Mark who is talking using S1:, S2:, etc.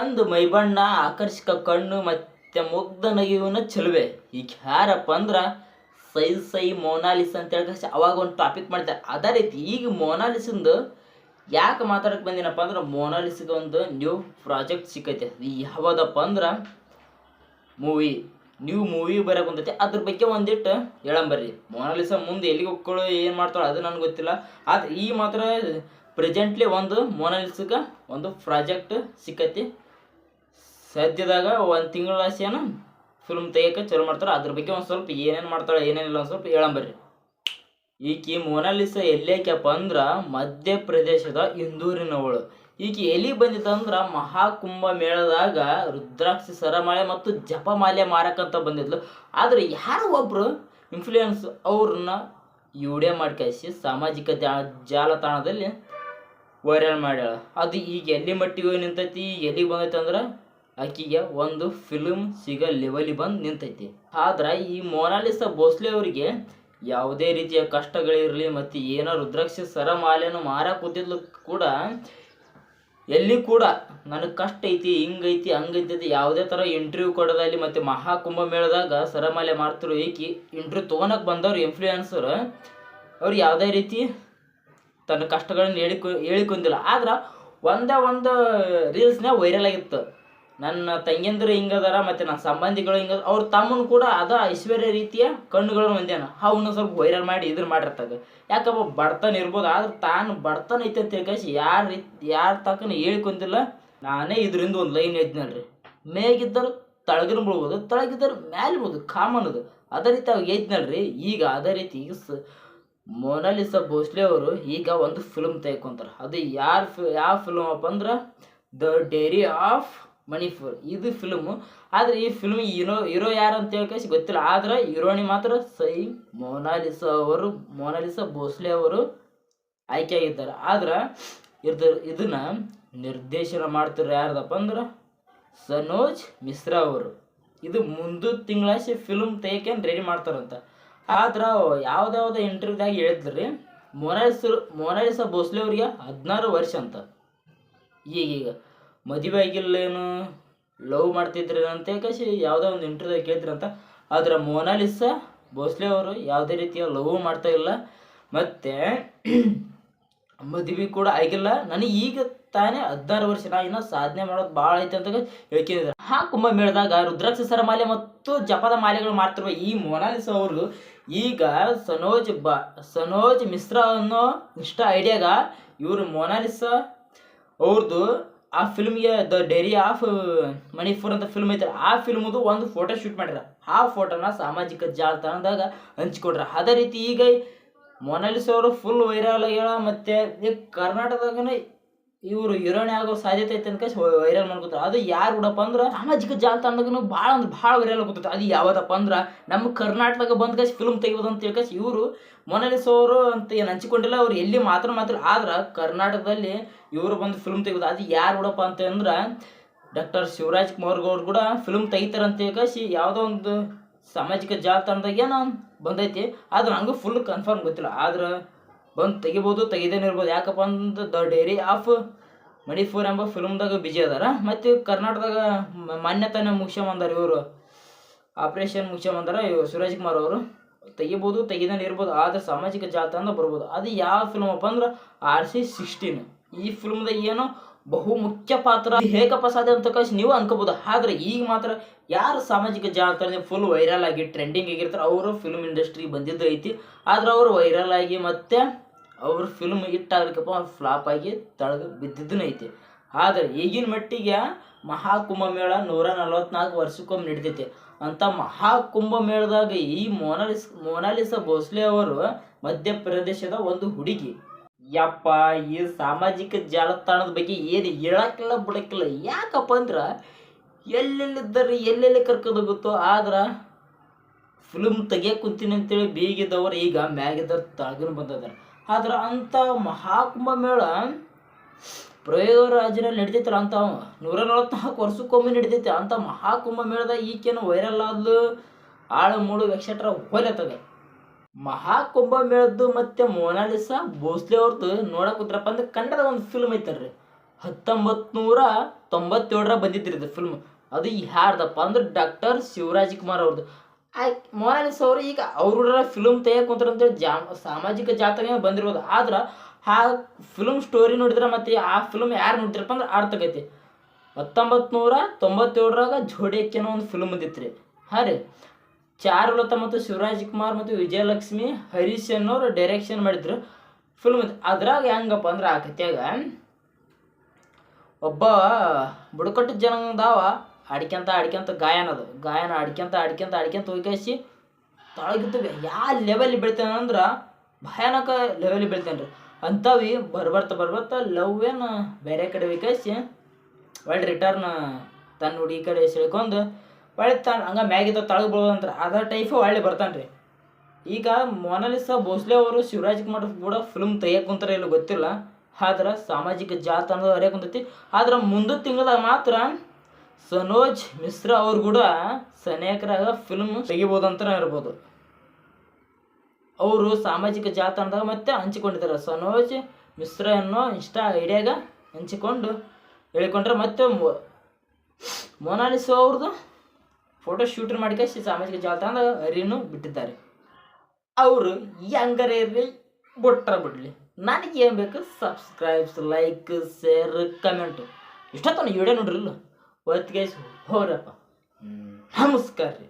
S1: ಒಂದು ಮೈಬಣ್ಣ, ಆಕರ್ಷಕ ಕಣ್ಣು, ಮತ್ತೆ ಮುಗ್ಧ ನಗಿವನ ಚಲುವೆ. ಈಗ ಯಾರಪ್ಪ ಅಂದ್ರೆ ಸೈ ಸೈ ಮೋನಾಲಿಸ್ ಅಂತ ಹೇಳಿ ಅವಾಗ ಒಂದು ಟಾಪಿಕ್ ಮಾಡಿದೆ ಅದೇ ರೀತಿ ಈಗ ಮೋನಾಲಿಸಂದು ಯಾಕೆ ಮಾತಾಡಕ್ ಬಂದಿನಪ್ಪ ಅಂದ್ರೆ ಮೋನಾಲಿಸ್ಗೆ ಒಂದು ನ್ಯೂ ಪ್ರಾಜೆಕ್ಟ್ ಸಿಕ್ಕೈತೆ. ಅದು ಯಾವ್ದಪ್ಪ ಅಂದ್ರೆ ಮೂವಿ ನ್ಯೂ ಮೂವಿ ಬರಕ್ ಬಂದೈತಿ. ಅದ್ರ ಬಗ್ಗೆ ಒಂದಿಟ್ಟು ಹೇಳಂಬರ್ರಿ. ಮೋನಾಲಿಸ ಮುಂದೆ ಎಲ್ಲಿಗೆ ಹೋಗ್ಕೊಳ್ಳೋ ಏನು ಮಾಡ್ತಾಳೆ ಅದು ನನಗೆ ಗೊತ್ತಿಲ್ಲ. ಆದ್ರೆ ಈ ಮಾತ್ರ ಪ್ರೆಸೆಂಟ್ಲಿ ಒಂದು ಮೋನಾಲಿಸ್ಗೆ ಒಂದು ಪ್ರಾಜೆಕ್ಟ್ ಸಿಕ್ಕೈತಿ. ಸದ್ಯದಾಗ ಒಂದು ತಿಂಗಳ ಏನು ಫಿಲ್ಮ್ ತೆಗಿಯಕ್ಕೆ ಚಲೋ ಮಾಡ್ತಾರೆ. ಅದ್ರ ಬಗ್ಗೆ ಒಂದು ಸ್ವಲ್ಪ ಏನೇನು ಮಾಡ್ತಾಳೆ, ಏನೇನಿಲ್ಲ ಒಂದು ಸ್ವಲ್ಪ ಹೇಳಂಬರ್ರಿ ಈಕಿ ಮೊನಾಲಿಸ ಎಲ್ಲೇಕ್ಯಪ್ಪ ಅಂದ್ರ ಮಧ್ಯಪ್ರದೇಶದ ಇಂದೂರಿನವಳು. ಈಕಿ ಎಲ್ಲಿ ಬಂದಿತ್ತಂದ್ರೆ ಮಹಾಕುಂಭ ಮೇಳದಾಗ ರುದ್ರಾಕ್ಷಿ ಸರಮಾಲೆ ಮತ್ತು ಜಪಮಾಲೆ ಮಾರಕಂತ ಬಂದಿದ್ಲು. ಆದ್ರೆ ಯಾರೋ ಒಬ್ರು ಇನ್ಫ್ಲೂಯೆನ್ಸ್ ಅವ್ರನ್ನ ವಿಡಿಯೋ ಮಾಡ್ಕಳಿಸಿ ಸಾಮಾಜಿಕ ಜಾಲತಾಣದಲ್ಲಿ ವೈರಲ್ ಮಾಡ್ಯಾಳ. ಅದು ಈಗ ಎಲ್ಲಿ ಮಟ್ಟಿಗೆ ನಿಂತೈತಿ, ಎಲ್ಲಿಗೆ ಬಂದೈತಿ ಅಂದ್ರೆ ಆಕಿಗೆ ಒಂದು ಫಿಲ್ಮ್ ಸಿಗೋ ಲೆವೆಲಿಗೆ ಬಂದು ನಿಂತೈತಿ. ಆದ್ರೆ ಈ ಮೊನಾಲಿಸ ಭೋಸ್ಲೆ ಅವರಿಗೆ ಯಾವುದೇ ರೀತಿಯ ಕಷ್ಟಗಳಿರಲಿ ಮತ್ತು ಏನೋ ರುದ್ರಾಕ್ಷಿ ಸರಮಾಲೆಯನ್ನು ಮಾರಕ್ಕೆ ಕೂತಿದ್ಲು ಕೂಡ, ಎಲ್ಲಿ ಕೂಡ ನನಗೆ ಕಷ್ಟ ಐತಿ ಹಿಂಗೈತಿ ಹಂಗೈತಿ ಅಂತ ಯಾವುದೇ ಥರ ಇಂಟರ್ವ್ಯೂ ಕೊಡೋದಾಗಲಿ ಮತ್ತು ಮಹಾಕುಂಭ ಮೇಳದಾಗ ಸರಮಾಲೆ ಮಾಡ್ತಿರೋ ಏಕಿ ಇಂಟರ್ವ್ಯೂ ತೊಗೊಳಕ್ಕೆ ಬಂದವ್ರು ಇನ್ಫ್ಲೂಯೆನ್ಸರ್ ಅವ್ರು ಯಾವುದೇ ರೀತಿ ತನ್ನ ಕಷ್ಟಗಳನ್ನು ಹೇಳಿಕೊ, ಹೇಳಿಕೊಂಡಿಲ್ಲ. ಆದ್ರೆ ಒಂದೇ ಒಂದು ರೀಲ್ಸ್ನ ವೈರಲ್ ಆಗಿತ್ತು. ನನ್ನ ತಂಗಿಂದ್ರು ಹಿಂಗದಾರ, ಮತ್ತು ನನ್ನ ಸಂಬಂಧಿಗಳು ಹಿಂಗ ಅವ್ರ ತಮ್ಮನ ಕೂಡ ಅದ ಐಶ್ವರ್ಯ ರೀತಿಯ ಕಣ್ಣುಗಳನ್ನು ಹೊಂದ್ಯಾನ. ಅವನ್ನ ಸ್ವಲ್ಪ ವೈರಲ್ ಮಾಡಿ ಇದ್ರ ಮಾಡಿರ್ತಾಗ. ಯಾಕಪ್ಪ, ಬಡತನ ಇರ್ಬೋದು, ಆದ್ರೆ ತಾನು ಬಡತನ ಐತೆ ಅಂತ ತಿಳ್ಕಸಿ ಯಾರ ರೀತಿ ಯಾರ ತಕನ ಹೇಳ್ಕೊಂತಿಲ್ಲ ನಾನೇ ಇದರಿಂದ ಒಂದು ಲೈನ್ ಎದ್ನಲ್ರಿ ಮೇಗಿದ್ದರು ತಳಗಿನ ಬಿಡ್ಬೋದು ತಳಗಿದ್ದರು ಮ್ಯಾಲೆ ಬಿಡ್ಬೋದು ಕಾಮನ್ ಅದು ಅದೇ ರೀತಿ ಅವಾಗ ಎದ್ನಲ್ರಿ ಈಗ ಅದೇ ರೀತಿ ಈಗ ಸ, ಮೊನಾಲಿಸಾ ಭೋಸ್ಲೆ ಅವರು ಈಗ ಒಂದು ಫಿಲ್ಮ್ ತೆಗೆಕೊಂತಾರೆ. ಅದು ಯಾರು ಯಾವ ಫಿಲ್ಮ್ ಅಪ್ಪ ಅಂದ್ರೆ, ದ ಡೇರಿ ಆಫ್ ಮಣಿಪುರ್ ಇದು ಫಿಲ್ಮ್ ಆದ್ರೆ ಈ ಫಿಲ್ಮ್ ಹೀರೋ ಹೀರೋ ಯಾರು ಅಂತ ಹೇಳ್ಕೇಸಿ ಗೊತ್ತಿಲ್ಲ. ಆದ್ರೆ ಹೀರೋಣಿ ಮಾತ್ರ ಸೈ ಮೋನಾಲಿಸಾ ಅವರು ಮೋನಾಲಿಸಾ ಭೋಸ್ಲೆ ಅವರು ಆಯ್ಕೆಯಾಗಿದ್ದಾರೆ. ಆದ್ರೆ ಇದು ಇದನ್ನ ನಿರ್ದೇಶನ ಮಾಡ್ತಾರೆ ಯಾರದಪ್ಪ ಅಂದ್ರೆ ಸನೋಜ್ ಮಿಶ್ರಾ ಅವರು. ಇದು ಮುಂದು ತಿಂಗಳಾಸಿ ಫಿಲ್ಮ್ ತೆಗಿಯಕ್ಕೆ ರೆಡಿ ಮಾಡ್ತಾರಂತ. ಆದ್ರೆ ಯಾವ್ದಾವ್ದು ಇಂಟರ್ವ್ಯೂದಾಗ ಹೇಳಿದ್ರಿ ಮೊನಾಲಿಸ ಮೊನಾಲಿಸಾ ಭೋಸ್ಲೆ ಅವ್ರಿಗೆ ಹದಿನಾರು ವರ್ಷ ಅಂತ. ಈಗೀಗ ಮದುವೆ ಆಗಿಲ್ಲೇನು ಲವ್ ಮಾಡ್ತಿದ್ರಿ ಅಂತ ಕಸಿ ಯಾವುದೋ ಒಂದು ಇಂಟರ್ವ್ಯೂ ಕೇಳಿದ್ರಂತ ಆದ್ರೆ ಮೋನಾಲಿಸಾ ಭೋಸ್ಲೆ ಅವರು ಯಾವುದೇ ರೀತಿಯ ಲವ್ ಮಾಡ್ತಾ ಇಲ್ಲ. ಮತ್ತು ಮದುವೆ ಕೂಡ ಆಗಿಲ್ಲ. ನನಗೆ ಈಗ ತಾನೇ ಹದಿನಾರು ವರ್ಷ ಇನ್ನೂ ಸಾಧನೆ ಮಾಡೋದು ಭಾಳ ಐತೆ ಅಂತ ಹೇಳ್ಕೊಂಡಿದ್ದಾರೆ. ಹಾ ಕುಂಭ ಮೇಳದಾಗ ರುದ್ರಾಕ್ಷ ಸರಮಾಲೆ ಮತ್ತು ಜಪದ ಮಾಲೆಗಳು ಮಾಡ್ತಿರುವ ಈ ಮೊನಾಲಿಸ ಅವರು ಈಗ ಸನೋಜ್ ಬ ಸನೋಜ್ ಮಿಶ್ರಾ ಅನ್ನೋ ಇಷ್ಟ ಐಡಿಯಾಗ ಇವರು ಮೋನಾಲಿಸ ಅವ್ರದ್ದು ಆ ಫಿಲ್ಮ್ಗೆ ದ ಡೈರಿ ಆಫ್ ಮಣಿಪುರ್ ಅಂತ ಫಿಲ್ಮ್ ಐತೆ. ಆ ಫಿಲ್ಮ್ದು ಒಂದು ಫೋಟೋ ಶೂಟ್ ಮಾಡ್ಯಾರ ಆ ಫೋಟೋನ ಸಾಮಾಜಿಕ ಜಾಲತಾಣದಾಗ ಹಂಚ್ಕೊಡ್ರ ಅದೇ ರೀತಿ ಈಗ ಮೊನಾಲಿಸ್ ಅವರು ಫುಲ್ ವೈರಲ್ ಆಗ್ಯಾಳ ಮತ್ತೆ ಈ ಕರ್ನಾಟಕದಾಗನೇ ಇವರು ಹೀರೋಣಿ ಆಗೋ ಸಾಧ್ಯತೆ ಐತೆ ಅಂತ ವೈರಲ್ ಮಾಡ್ಕೊತಾರೆ. ಅದು ಯಾರು ಬಿಡಪ್ಪ ಅಂದ್ರೆ ಸಾಮಾಜಿಕ ಜಾಲತಾಣದಾಗನು ಭಾಳ ಅಂದ್ರೆ ಭಾಳ ವೈರಲ್ ಆಗುತ್ತೆ ಅದು ಯಾವ್ದಪ್ಪ ಅಂದ್ರೆ ನಮ್ಮ ಕರ್ನಾಟಕದಾಗ ಬಂದ ಕಸ್ ಫಿಲ್ಮ್ ತೆಗಿಬೋದು ಅಂತ ತಿಳ್ಕಸ್ ಇವರು ಮೊನಾಲಿಸೋರು ಅವರು ಅಂತ ಏನು ಹಂಚಿಕೊಂಡಿಲ್ಲ, ಅವ್ರು ಎಲ್ಲಿ ಮಾತ್ರ ಮಾತ್ರ ಆದ್ರೆ ಕರ್ನಾಟಕದಲ್ಲಿ ಇವರು ಬಂದು ಫಿಲ್ಮ್ ತೆಗಿಬೋದು. ಅದು ಯಾರು ಬಿಡಪ್ಪ ಅಂತಂದ್ರೆ ಡಾಕ್ಟರ್ ಶಿವರಾಜ್ ಕುಮಾರ್ ಗೌಡ್ ಕೂಡ ಫಿಲ್ಮ್ ತೆಗಿತಾರೆ ಅಂತ ತಿಳ್ಕಸಿ ಯಾವುದೋ ಒಂದು ಸಾಮಾಜಿಕ ಜಾಲತಾಣದಾಗ ಏನೋ ಬಂದೈತಿ. ಆದ್ರೆ ನಂಗೂ ಫುಲ್ ಕನ್ಫರ್ಮ್ ಗೊತ್ತಿಲ್ಲ. ಆದ್ರೆ ಬಂದು ತೆಗಿಬೋದು, ತೆಗಿದೇನೆ ಇರ್ಬೋದು. ಯಾಕಪ್ಪ ಅಂದ್ರೆ ದ ಡೈರಿ ಆಫ್ ಮಣಿಪುರ್ ಎಂಬ ಫಿಲ್ಮ್ದಾಗ ಬಿಜಿ ಅದಾರ. ಮತ್ತು ಕರ್ನಾಟಕದಾಗ ಮಾನ್ಯತಾನ ಮುಗಿಸ್ಕೊಂಬಂದಾರ ಇವರು. ಆಪ್ರೇಷನ್ ಮುಗಿಸ್ಕೊಂಬಂದಾರ ಇವರು ಸುರೇಶ್ ಕುಮಾರ್ ಅವರು. ತೆಗಿಬೋದು, ತೆಗಿದೇನೆ ಇರ್ಬೋದು, ಆದರೆ ಸಾಮಾಜಿಕ ಜಾಲತಾಣ ಬರ್ಬೋದು. ಅದು ಯಾವ ಫಿಲ್ಮಪ್ಪ ಅಂದ್ರೆ ಆರ್ ಸಿ ಸಿಕ್ಸ್ಟೀನ್ ಈ ಫಿಲ್ಮ್ದಾಗ ಏನೋ ಬಹು ಮುಖ್ಯ ಪಾತ್ರ. ಹೇಗಪ್ಪ ಸಾಧ್ಯ ಅಂತ ಕಳಿಸಿ ನೀವು ಅನ್ಕೋಬಹುದು ಆದ್ರೆ ಈಗ ಮಾತ್ರ ಯಾರು ಸಾಮಾಜಿಕ ಜಾಲತಾಣದಲ್ಲಿ ಫುಲ್ ವೈರಲ್ ಆಗಿ ಟ್ರೆಂಡಿಂಗ್ ಆಗಿರ್ತಾರೆ ಅವರು ಫಿಲ್ಮ್ ಇಂಡಸ್ಟ್ರಿ ಬಂದಿದ್ದು ಐತಿ. ಆದ್ರೆ ಅವರು ವೈರಲ್ ಆಗಿ ಮತ್ತೆ ಅವ್ರ ಫಿಲ್ಮ್ ಇಟ್ಟಾಗಲಿಕ್ಕಪ್ಪ ಫ್ಲಾಪ್ ಆಗಿ ತಳಗ ಬಿದ್ದಿದ್ದನ ಐತಿ. ಆದ್ರೆ ಈಗಿನ ಮಟ್ಟಿಗೆ ಮಹಾಕುಂಭ ಮೇಳ ನೂರ ನಲವತ್ನಾಲ್ಕು ವರ್ಷಕ್ಕೊಮ್ಮೆ ನಡಿತೈತಿ. ಅಂತ ಮಹಾಕುಂಭ ಮೇಳದಾಗ ಈ ಮೋನಾಲಿಸ್ ಮೊನಾಲಿಸಾ ಭೋಸ್ಲೆ ಅವರು ಮಧ್ಯಪ್ರದೇಶದ ಒಂದು ಹುಡುಗಿ. ಯಪ್ಪ, ಈ ಸಾಮಾಜಿಕ ಜಾಲತಾಣದ ಬಗ್ಗೆ ಏನು ಹೇಳಕ್ಕಿಲ್ಲ, ಬಿಡಕ್ಕಿಲ್ಲ. ಯಾಕಪ್ಪ ಅಂದ್ರೆ, ಎಲ್ಲೆಲ್ಲಿದ್ದಾರೆ ಎಲ್ಲೆಲ್ಲಿ ಹೋಗುತ್ತೋ, ಆದ್ರೆ ಫಿಲ್ಮ್ ತೆಗಿಯಕ್ಕೆ ಕುಂತೀನಿ ಅಂತೇಳಿ ಬೀಗಿದವರು ಈಗ ಮ್ಯಾಗಿದ್ದವ್ರು ತಳಗಿನ ಬಂದಿದ್ದಾರೆ ಆದ್ರೆ ಅಂಥ ಮಹಾಕುಂಭ ಮೇಳ ಪ್ರಯೋಗರಾಜನಲ್ಲಿ ನಡಿತೈತಲ್ಲ ಅಂತ ನೂರ ನಲವತ್ನಾಲ್ಕು ವರ್ಷಕ್ಕೊಮ್ಮೆ ನಡಿತೈತೆ. ಅಂತ ಮಹಾಕುಂಭ ಮೇಳದ ಈಕೇನು ವೈರಲ್ ಆದ್ಲು, ಆಳು ಮೂಳು ಎಕ್ಸೆಟ್ರಾ ಹೋಗ್ಲತ್ತದ ಮಹಾಕುಂಭ ಮೇಳದ್ದು ಮತ್ತೆ ಮೋನಾಲಿಸ ಭೋಸ್ಲೆ ಅವ್ರದ್ದು ನೋಡಕ್ ಕೂತ್ರಪ್ಪ ಅಂದ್ರೆ ಕನ್ನಡದ ಒಂದು ಫಿಲ್ಮ್ ಐತಲ್ರಿ ಹತ್ತೊಂಬತ್ತು ನೂರ ತೊಂಬತ್ತೇಳರ ಬಂದಿದ್ರಿ ಇದು ಫಿಲ್ಮ್ ಅದು ಯಾರ್ದಪ್ಪ ಅಂದ್ರೆ ಡಾಕ್ಟರ್ ಶಿವರಾಜ್ ಕುಮಾರ್ ಅವ್ರದ್ದು ಆ ಮೊನಾಲಿಸ್ ಅವರು ಈಗ ಅವ್ರ ಫಿಲ್ಮ್ ತೆಗಿಯಕ್ಕೆ ಜಾ ಸಾಮಾಜಿಕ ಜಾತಕ ಬಂದಿರ್ಬೋದು. ಆದ್ರೆ ಆ ಫಿಲ್ಮ್ ಸ್ಟೋರಿ ನೋಡಿದ್ರೆ ಮತ್ತೆ ಆ ಫಿಲ್ಮ್ ಯಾರು ನೋಡ್ತಿರಪ್ಪ ಅಂದ್ರೆ ಅರ್ಥ ಆಗೈತಿ. ಹತ್ತೊಂಬತ್ತು ನೂರ ತೊಂಬತ್ತೇಳರಾಗ ಜೋಡಿಯಕ್ಕೆ ಅನ್ನೋ ಒಂದು ಫಿಲ್ಮ್ ಬಂದಿತ್ತು ರೀ ಹಾಂ ರೀ. ಚಾರುಲತಾ ಮತ್ತು ಶಿವರಾಜ್ ಕುಮಾರ್ ಮತ್ತು ವಿಜಯಲಕ್ಷ್ಮಿ, ಹರೀಶ್ ಅನ್ನೋರು ಡೈರೆಕ್ಷನ್ ಮಾಡಿದ್ರು. ಫಿಲ್ಮ್ ಅದ್ರಾಗ ಹೆಂಗಪ್ಪ ಅಂದ್ರೆ ಆ ಕತ್ಯಾಗ ಒಬ್ಬ ಬುಡಕಟ್ಟು ಜನದಾವ ಅಡ್ಕ್ಯಂತ ಅಡ್ಕ್ಯಂತ ಗಾಯನ ಅದು. ಗಾಯನ ಅಡ್ಕ್ಯಂತ ಅಡ್ಕ್ಯಂತ ಅಡ್ಕ್ಯಂತ ಹೋಗಿಸಿ ತೊಳಗಿದ್ದು ಯಾವ ಲೆವೆಲ್ ಬೆಳಿತಾನೆ ಅಂದ್ರೆ ಭಯಾನಕ ಲೆವೆಲ್ ಬೆಳಿತಾನೆ ರೀ. ಅಂಥವಿ ಬರ್ಬರ್ತ ಬರ್ಬರ್ತ ಲವ್ ಏನು ಬೇರೆ ಕಡೆ ವಿಕಸಿ ಒಳ್ಳೆ ರಿಟರ್ನ್ ತನ್ನ ಹುಡುಗಿ ಕಡೆ ಸೆಳ್ಕೊಂಡು ಒಳ್ಳೆ ತಾನು ಹಂಗೆ ಮ್ಯಾಗಿದ್ದ ತಳಗ ಬೀಳೋದಂತ್ರ ಅದ ಟೈಫು ಒಳ್ಳೆ ಬರ್ತಾನೆ ರೀ ಈಗ ಮೊನಾಲಿಸಾ ಭೋಸ್ಲೆ ಅವರು ಶಿವರಾಜ್ ಕುಮಾರ್ ಕೂಡ ಫಿಲ್ಮ್ ತೆಗಿಯಕ್ಕೆ ಕುಂತಾರೆ ಇಲ್ಲ ಗೊತ್ತಿಲ್ಲ. ಆದ್ರೆ ಸಾಮಾಜಿಕ ಜಾತ ಅನ್ನೋದು ಹೊರಗೆ ಕುಂತೈತಿ. ಆದ್ರೆ ಮುಂದಿನ ತಿಂಗಳಾಗ ಮಾತ್ರ ಸನೋಜ್ ಮಿಶ್ರಾ ಅವ್ರು ಕೂಡ ಸನೇಕರಾಗ ಫಿಲ್ಮ್ ತೆಗಿಬೋದಂತ ಇರ್ಬೋದು. ಅವರು ಸಾಮಾಜಿಕ ಜಾತಾಣದಾಗ ಮತ್ತೆ ಹಂಚಿಕೊಂಡಿದ್ದಾರೆ ಸನೋಜ್ ಮಿಶ್ರಾ ಅನ್ನೋ ಇನ್ಸ್ಟಾ ಐಡಿಯಾಗ ಹಂಚಿಕೊಂಡು ಹೇಳಿಕೊಂಡ್ರೆ ಮತ್ತೆ ಮೊನಾಲಿಸಾ ಅವ್ರದ್ದು ಫೋಟೋ ಶೂಟ್ ಮಾಡಿಕೇಸಿ ಸಾಮಾಜಿಕ ಜಾಲತಾಣದ ಹರಿನು ಬಿಟ್ಟಿದ್ದಾರೆ. ಅವರು ಹೆಂಗಾರ ಇರಲಿ ಬಿಟ್ರ ಬಿಡಲಿ. ನನಗೆ ಏನು ಬೇಕು? ಸಬ್ಸ್ಕ್ರೈಬ್ಸ್ ಲೈಕ್ ಶೇರ್ ಕಮೆಂಟು ಇಷ್ಟೊತ್ತನ ವಿಡಿಯೋ ನೋಡ್ರಿಲ್ಲ? ಒತ್ತಿಗೆ ಹೋರಪ್ಪ. ನಮಸ್ಕಾರ ರೀ.